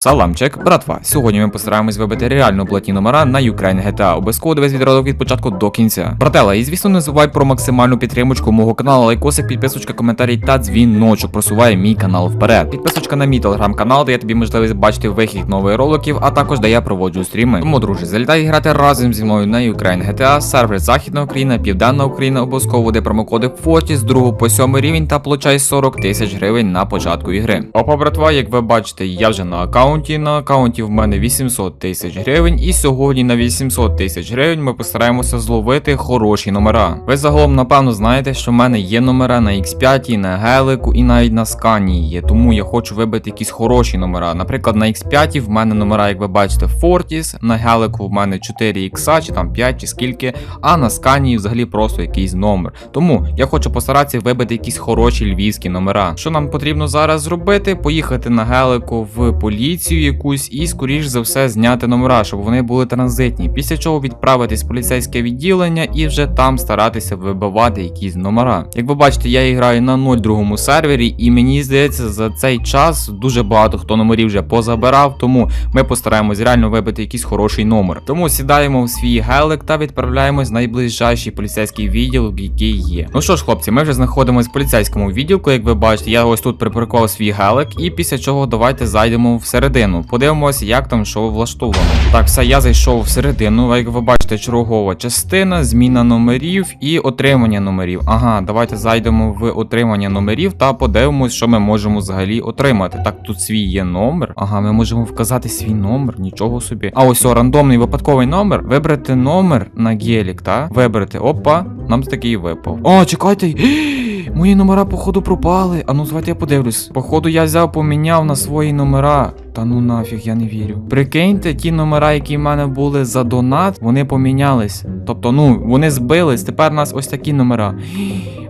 Саламчек, братва. Сьогодні ми постараємось вибити реально блатні номера на Ukraine GTA. Обов'язково дивись відеоролик від початку до кінця. Братела, і звісно не забувай про максимальну підтримочку мого каналу, лайкосик, підписочка, коментарі та дзвіночок просуває мій канал вперед. Підписочка на мій телеграм-канал, я тобі можливість бачити вихід нових роликів, а також де я проводжу стріми. Тому, друже, залітай грати разом зі мною на Ukraine GTA, сервер Західна Україна, Південна Україна, обов'язково де промокоди ФОТІ з 2 по 7 рівень та получай 40 тисяч гривень на початку ігри. Опа, братва, як ви бачите, я вже на аккаунті. На аккаунті в мене 800 тисяч гривень, і сьогодні на 800 тисяч гривень ми постараємося зловити хороші номера. Ви загалом, напевно, знаєте, що в мене є номера на X5, на Гелику і навіть на Скані є. Тому я хочу вибити якісь хороші номера. Наприклад, на X5 в мене номера, як ви бачите, Fortis, на Гелику в мене 4 ікса, чи там 5, чи скільки, а на Скані взагалі просто якийсь номер. Тому я хочу постаратися вибити якісь хороші львівські номера. Що нам потрібно зараз зробити? Поїхати на Гелику в поліцію якусь і, скоріш за все, зняти номера, щоб вони були транзитні. Після чого відправитись в поліцейське відділення і вже там старатися вибивати якісь номера. Як ви бачите, я граю на 0.2 сервері, і мені здається, за цей час дуже багато хто номерів вже позабирав, тому ми постараємось реально вибити якийсь хороший номер. Тому сідаємо в свій гелик та відправляємось в найближчий поліцейський відділ, який є. Ну що ж, хлопці, ми вже знаходимося в поліцейському відділку, як ви бачите, я ось тут припаркував свій гелик, і після чого давайте зайдемо всередину. Подивимося, як там що влаштовано. Так, все, я зайшов всередину. Як ви бачите, чергова частина, зміна номерів і отримання номерів. Ага, давайте зайдемо в отримання номерів та подивимось, що ми можемо взагалі отримати. Так, тут свій є номер. Ага, ми можемо вказати свій номер, нічого собі. А ось о, рандомний випадковий номер. Вибрати номер на гелік, та? Вибрати. Опа, нам такий випав. О, чекайте. Мої номера, походу, пропали. А ну звати я подивлюсь. Походу, я взяв, поміняв на свої номера. Та ну нафіг, я не вірю. Прикиньте, ті номера, які в мене були за донат, вони помінялись. Тобто, ну, вони збились. Тепер у нас ось такі номера.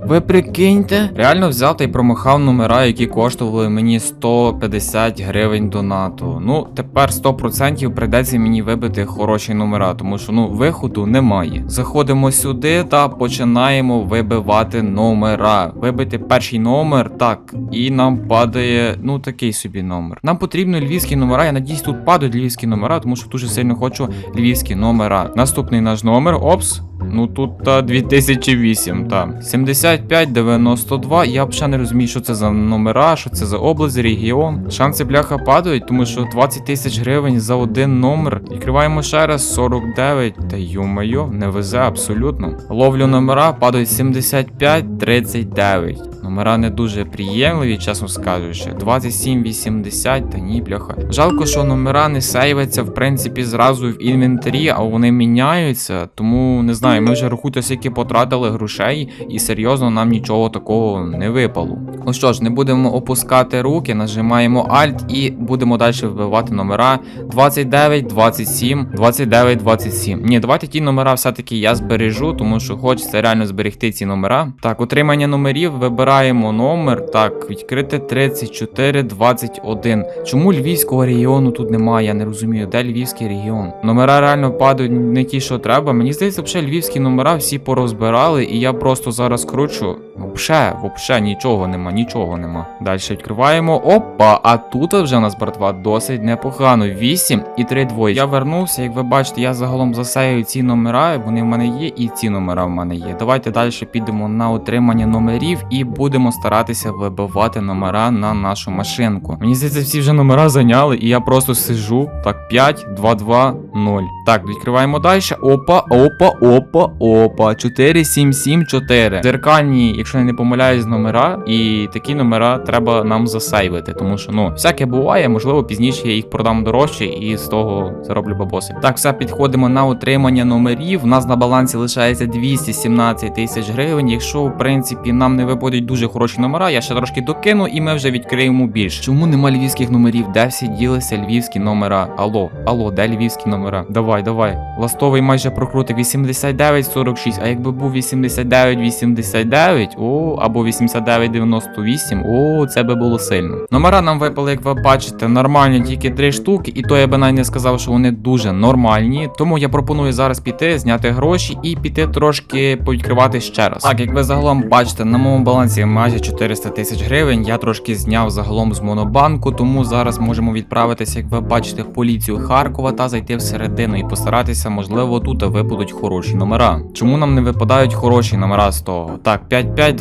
Ви прикиньте? Реально взяв та й промахав номера, які коштували мені 150 гривень донату. Ну, тепер 100% прийдеться мені вибити хороші номера, тому що ну виходу немає. Заходимо сюди та починаємо вибивати номера. Вибити перший номер, так, і нам падає, ну такий собі номер. Нам потрібно львівські номера. Я надіюсь, тут падають львівські номера, тому що дуже сильно хочу львівські номера. Наступний наш номер, опс. Ну тут та 2008, та 7592. Я взагалі не розумію, що це за номера, що це за область, регіон. Шанси бляха падають, тому що 20 тисяч гривень за один номер. Відкриваємо ще раз 49. Та йо-майо, не везе абсолютно. Ловлю номера, падають 75, 39. Номера не дуже приємливі, чесно скажучи. 2780, та ні, бляха. Жалко, що номера не сейваться, в принципі, зразу в інвентарі, а вони міняються. Тому не знаю, ми вже рахуйте, скільки потратили грошей, і серйозно нам нічого такого не випало. Ну що ж, не будемо опускати руки, нажимаємо Alt і будемо далі вбивати номера 29, 27, 29, 27. Ні, давайте ті номера все-таки я збережу, тому що хочеться реально зберегти ці номера. Так, отримання номерів, вибираємо номер. Так, відкрити 3421. Чому львівського регіону тут немає? Я не розумію, де львівський регіон. Номера реально падають не ті, що треба. Мені здається, взагалі львівські номера всі порозбирали, і я просто зараз кручу. Вообще, вообще нічого нема, нічого нема. Далі відкриваємо. Опа, а тут вже у нас, братва, досить непогано. 8 і 3 двоє. Я вернувся, як ви бачите, я загалом засею ці номера, вони в мене є, і ці номера в мене є. Давайте далі підемо на отримання номерів і будемо старатися вибивати номера на нашу машинку. Мені здається, всі вже номера зайняли, і я просто сижу. Так, 5, 2, 2, 0. Так, відкриваємо далі. Опа, опа, опа, опа. 4, 7, 7, 4. Зеркальні, якщо я не помиляюсь, номера, і такі номера треба нам засейвити, тому що ну всяке буває, можливо, пізніше я їх продам дорожче і з того зароблю бабоси. Так, все підходимо на отримання номерів. У нас на балансі лишається 217 тисяч гривень. Якщо в принципі нам не випадуть дуже хороші номера, я ще трошки докину, і ми вже відкриємо більше. Чому нема львівських номерів? Де всі ділися львівські номера? Алло, алло, де львівські номера? Давай, давай. Ластовий майже прокрутив 89-46, а якби був 89-89, о. Або 8998. О, це би було сильно. Номера нам випали, як ви бачите, нормальні тільки три штуки, і то я би навіть не сказав, що вони дуже нормальні. Тому я пропоную зараз піти, зняти гроші і піти трошки повідкривати ще раз. Так, як ви загалом бачите, на моєму балансі майже 400 тисяч гривень. Я трошки зняв загалом з монобанку, тому зараз можемо відправитися, як ви бачите, в поліцію Харкова та зайти всередину і постаратися, можливо, тут випадуть хороші номера. Чому нам не випадають хороші номера з того? Так,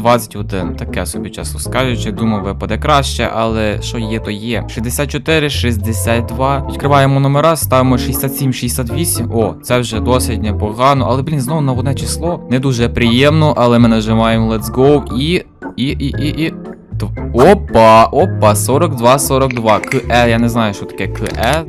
5521, таке собі чесно скажучи, думав, випаде краще, але що є, то є. 64, 62. Відкриваємо номера, ставимо 67, 68. О, це вже досить непогано. Але, блін, знову на одне число. Не дуже приємно, але ми нажимаємо Let's Go і. І, і, і, і. Опа, опа, 42, 42. КЕ, я не знаю, що таке КЕ.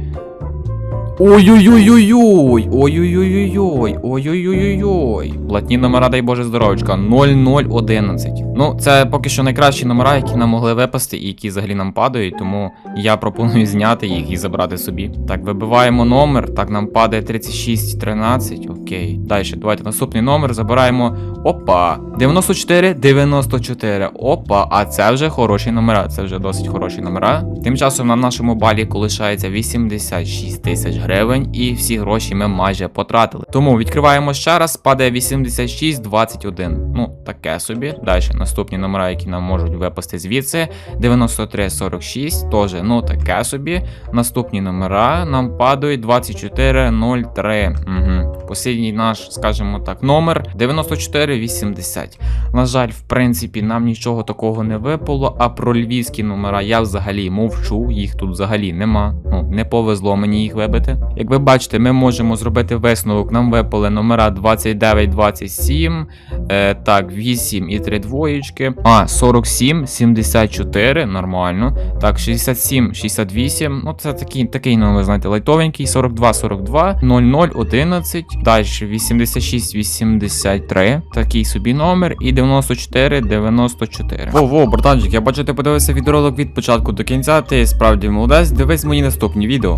Ой-ой-ой-ой-ой! Ой-ой-ой-ой-ой! Ой-ой-ой-ой-ой! Платні номера, дай Боже здоровечка, 0011. Ну, це поки що найкращі номера, які нам могли випасти і які взагалі нам падають, тому я пропоную зняти їх і забрати собі. Так, вибиваємо номер. Так, нам падає 3613. Окей. Далі, давайте наступний номер забираємо. Опа! 94, 94. Опа, а це вже хороші номера. Це вже досить хороші номера. Тим часом на нашому балі колишається 86 тисяч гривень, і всі гроші ми майже потратили. Тому відкриваємо ще раз, падає 86, 21. Ну, таке собі. Далі наступні номера, які нам можуть випасти звідси. 93, 46, теж, ну таке собі. Наступні номера нам падають 24, 03. Угу. Послідній наш, скажімо так, номер 9480. На жаль, в принципі, нам нічого такого не випало. А про львівські номера я взагалі мовчу, їх тут взагалі нема. Ну, не повезло мені їх вибити. Як ви бачите, ми можемо зробити висновок. Нам випали номера 29, 27, е, так, 8 і 3 двоєчки. А, 47, 74, нормально. Так, 67, 68. Ну, це такий, такий номер, знаєте, лайтовенький. 42, 42, 00, 11. Далі 86, 83. Такий собі номер. І 94, 94. Во-во, братанчик, я бачу, ти подивився відеоролик від початку до кінця. Ти справді молодець. Дивись мої наступні відео.